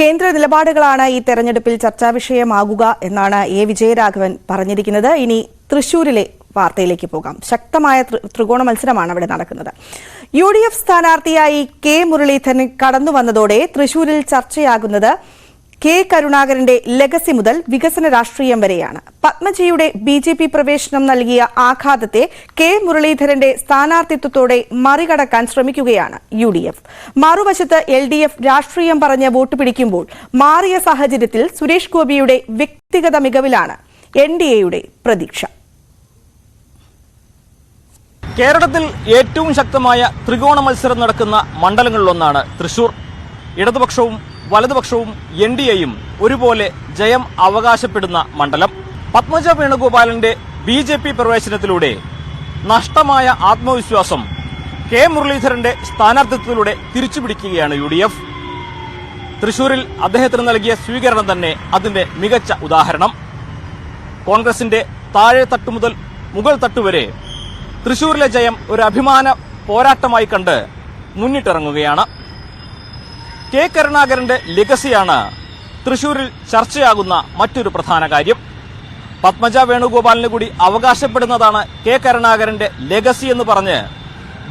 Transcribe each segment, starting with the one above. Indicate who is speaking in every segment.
Speaker 1: കേന്ദ്ര നിലപാടുകളാണ് ഈ തെരഞ്ഞെടുപ്പിൽ ചർച്ചാ വിഷയമാകുക എന്നാണ് എ. വിജയരാഘവൻ പറഞ്ഞിരിക്കുന്നത്. ഇനി തൃശൂരിലെ വാർത്തയിലേക്ക് പോകാം. ശക്തമായ ത്രി- ത്രികോണ മത്സരമാണ് അവിടെ നടക്കുന്നത്. യു ഡി എഫ് സ്ഥാനാർത്ഥിയായി കെ. മുരളീധരൻ കടന്നു വന്നതോടെ തൃശൂരിൽ ചർച്ചയാകുന്നത് കെ കരുണാകരന്റെ ലെഗസി മുതൽ വികസന രാഷ്ട്രീയം വരെയാണ്. പത്മജിയുടെ ബി ജെ പി പ്രവേശനം നൽകിയ ആഘാതത്തെ കെ മുരളീധരന്റെ സ്ഥാനാർത്ഥിത്വത്തോടെ മറികടക്കാൻ ശ്രമിക്കുകയാണ് യു ഡി എഫ്. മറുവശത്ത് എൽ ഡി എഫ് രാഷ്ട്രീയം പറഞ്ഞ് വോട്ട് പിടിക്കുമ്പോൾ മാറിയ സാഹചര്യത്തിൽ സുരേഷ് ഗോപിയുടെ വ്യക്തിഗത മികവിലാണ് എൻ ഡി എയുടെ പ്രതീക്ഷ.
Speaker 2: കേരളത്തിൽ ഏറ്റവും ശക്തമായ ത്രികോണ മത്സരം നടക്കുന്ന മണ്ഡലങ്ങളിലൊന്നാണ് തൃശൂർ. ഇടതുപക്ഷവും വലതുപക്ഷവും എൻ ഡി എയും ഒരുപോലെ ജയം അവകാശപ്പെടുന്ന മണ്ഡലം. പത്മജ വേണുഗോപാലിന്റെ ബി ജെ പി പ്രവേശനത്തിലൂടെ നഷ്ടമായ ആത്മവിശ്വാസം കെ മുരളീധരന്റെ സ്ഥാനാർത്ഥിത്വത്തിലൂടെ തിരിച്ചുപിടിക്കുകയാണ് യു ഡി എഫ്. തൃശൂരിൽ അദ്ദേഹത്തിന് നൽകിയ സ്വീകരണം തന്നെ അതിന്റെ മികച്ച ഉദാഹരണം. കോൺഗ്രസിന്റെ താഴെ തട്ടു മുതൽ മുകൾ തട്ടുവരെ തൃശൂരിലെ ജയം ഒരു അഭിമാന പോരാട്ടമായി കണ്ട് മുന്നിട്ടിറങ്ങുകയാണ്. കെ കരുണാകരന്റെ ലെഗസിയാണ് തൃശൂരിൽ ചർച്ചയാകുന്ന മറ്റൊരു പ്രധാന കാര്യം. പത്മജ വേണുഗോപാലിന് കൂടി അവകാശപ്പെടുന്നതാണ് കെ കരുണാകരന്റെ ലെഗസി എന്ന് പറഞ്ഞ്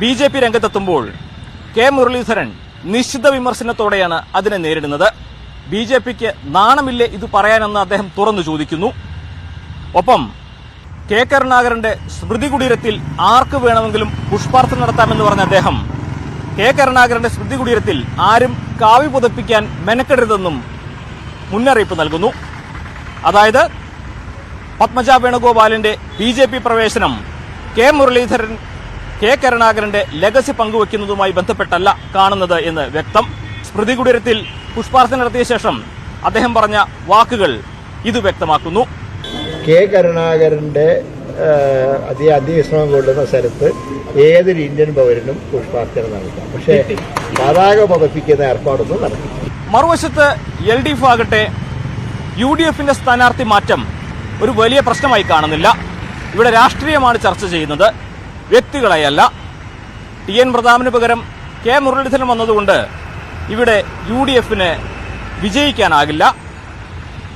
Speaker 2: ബി ജെ പി രംഗത്തെത്തുമ്പോൾ കെ മുരളീധരൻ നിശ്ചിത വിമർശനത്തോടെയാണ് അതിനെ നേരിടുന്നത്. ബി ജെ പിക്ക് നാണമില്ലേ ഇത് പറയാനെന്ന് അദ്ദേഹം തുറന്നു ചോദിക്കുന്നു. ഒപ്പം കെ കരുണാകരന്റെ സ്മൃതി കുടീരത്തിൽ ആർക്ക് വേണമെങ്കിലും പുഷ്പാർത്ഥന നടത്താമെന്ന് പറഞ്ഞ അദ്ദേഹം കെ കരുണാകരന്റെ സ്മൃതി കുടീരത്തിൽ ആരും കാവി പുതപ്പിക്കാൻ മെനക്കെടരുതെന്നും മുന്നറിയിപ്പ് നൽകുന്നു. അതായത് പത്മജ വേണുഗോപാലിന്റെ ബി ജെ പി പ്രവേശനം കെ മുരളീധരൻ കെ കരുണാകരന്റെ ലെഗസി പങ്കുവയ്ക്കുന്നതുമായി ബന്ധപ്പെട്ടല്ല കാണുന്നത് എന്ന് വ്യക്തം. സ്മൃതി കുടീരത്തിൽ പുഷ്പാർച്ചന നടത്തിയ ശേഷം അദ്ദേഹം പറഞ്ഞ വാക്കുകൾ ഇത് വ്യക്തമാക്കുന്നു.
Speaker 3: കെ കരുണാകരന്റെ അതി അതിവിശ്രമം കൊള്ളുന്ന സ്ഥലത്ത് ഏതൊരു ഇന്ത്യൻ പൗരനും പുഷ്പാർച്ചന നടത്താം. പക്ഷേ പതാക പതപ്പിക്കുന്ന ഏർപ്പാടൊന്നും നടത്തില്ല
Speaker 2: മറുവശത്ത് എൽ ഡി എഫ് ആകട്ടെ യു ഡി എഫിന്റെ സ്ഥാനാർത്ഥി മാറ്റം ഒരു വലിയ പ്രശ്നമായി കാണുന്നില്ല. ഇവിടെ രാഷ്ട്രീയമാണ് ചർച്ച ചെയ്യുന്നത്. വ്യക്തികളെയല്ല ടി എൻ പ്രതാപന് പകരം കെ മുരളീധരൻ വന്നതുകൊണ്ട് ഇവിടെ യു ഡി എഫിന് വിജയിക്കാനാകില്ല.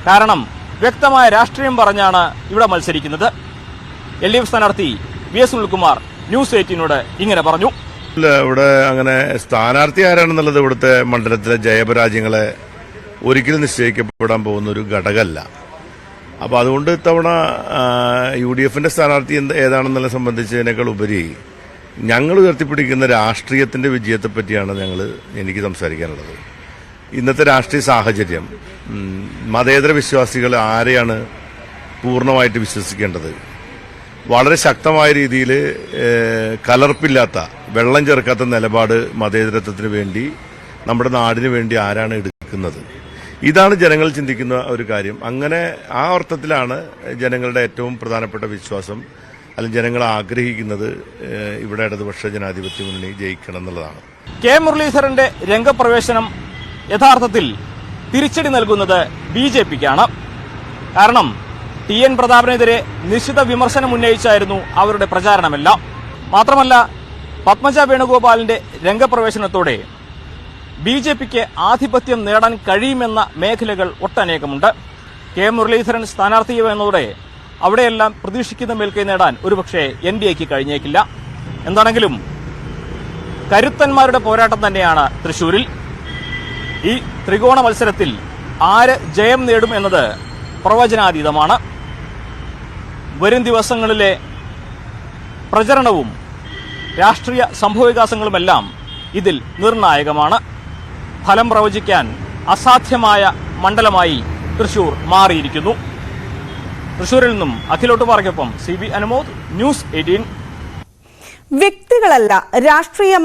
Speaker 2: കാരണം വ്യക്തമായ രാഷ്ട്രീയം പറഞ്ഞാണ് ഇവിടെ മത്സരിക്കുന്നത്. എൽ ഡി എഫ് സ്ഥാനാർത്ഥി വി എസ് സുനിൽകുമാർ ന്യൂസ് എയ്റ്റീനോട് ഇങ്ങനെ പറഞ്ഞു.
Speaker 4: ഇവിടെ അങ്ങനെ സ്ഥാനാർത്ഥി ആരാണെന്നുള്ളത് ഇവിടുത്തെ മണ്ഡലത്തിലെ ജയപരാജയങ്ങളെ ഒരിക്കലും നിശ്ചയിക്കപ്പെടാൻ പോകുന്ന ഒരു ഘടകമല്ല. അപ്പോൾ അതുകൊണ്ട് ഇത്തവണ യു ഡി എഫിന്റെ സ്ഥാനാർത്ഥി എന്ത് ഏതാണെന്നുള്ള സംബന്ധിച്ചതിനേക്കാൾ ഉപരി ഞങ്ങൾ ഉയർത്തിപ്പിടിക്കുന്ന രാഷ്ട്രീയത്തിന്റെ വിജയത്തെ പറ്റിയാണ് ഞങ്ങൾ എനിക്ക് സംസാരിക്കാനുള്ളത്. ഇന്നത്തെ രാഷ്ട്രീയ സാഹചര്യം മതേതര വിശ്വാസികൾ ആരെയാണ് പൂർണമായിട്ട് വിശ്വസിക്കേണ്ടത്? വളരെ ശക്തമായ രീതിയിൽ കലർപ്പില്ലാത്ത വെള്ളം ചേർക്കാത്ത നിലപാട് മതേതരത്വത്തിന് വേണ്ടി നമ്മുടെ നാടിന് വേണ്ടി ആരാണ് എടുക്കുന്നത്? ഇതാണ് ജനങ്ങൾ ചിന്തിക്കുന്ന ഒരു കാര്യം. അങ്ങനെ ആ അർത്ഥത്തിലാണ് ജനങ്ങളുടെ ഏറ്റവും പ്രധാനപ്പെട്ട വിശ്വാസം അല്ലെങ്കിൽ ജനങ്ങൾ ആഗ്രഹിക്കുന്നത് ഇവിടെ ഇടതുപക്ഷ ജനാധിപത്യ മുന്നണി ജയിക്കണം എന്നുള്ളതാണ്.
Speaker 2: കെ മുരളീധരന്റെ രംഗപ്രവേശനം യഥാർത്ഥത്തിൽ തിരിച്ചടി നൽകുന്നത് ബി കാരണം ടി എൻ പ്രതാപനെതിരെ നിശ്ചിത വിമർശനം ഉന്നയിച്ചായിരുന്നു അവരുടെ പ്രചാരണമെല്ലാം. മാത്രമല്ല പത്മജ വേണുഗോപാലിന്റെ രംഗപ്രവേശനത്തോടെ ബി ജെ പിക്ക് ആധിപത്യം നേടാൻ കഴിയുമെന്ന മേഖലകൾ ഒട്ടനേകമുണ്ട്. കെ മുരളീധരൻ സ്ഥാനാർത്ഥിയെന്നതോടെ അവിടെയെല്ലാം പ്രതീക്ഷിക്കുന്ന മേൽക്കൈ നേടാൻ ഒരുപക്ഷെ എൻ ഡി എക്ക് കഴിഞ്ഞേക്കില്ല. എന്താണെങ്കിലും കരുത്തന്മാരുടെ പോരാട്ടം തന്നെയാണ് തൃശൂരിൽ ഈ ത്രികോണ മത്സരത്തിൽ ആര് ജയം നേടും എന്നത് പ്രവചനാതീതമാണ്. വരും ദിവസങ്ങളിലെ പ്രചരണവും രാഷ്ട്രീയ സംഭവവികാസങ്ങളുമെല്ലാം ഇതിൽ നിർണായകമാണ്. ഫലം പ്രവചിക്കാൻ അസാധ്യമായ മണ്ഡലമായി തൃശൂർ മാറിയിരിക്കുന്നു. തൃശൂരിൽ നിന്നും അഖിലോട്ട് പാറയ്ക്കൊപ്പം C B Anumod news eighteen.
Speaker 1: വ്യക്തികളല്ല രാഷ്ട്രീയ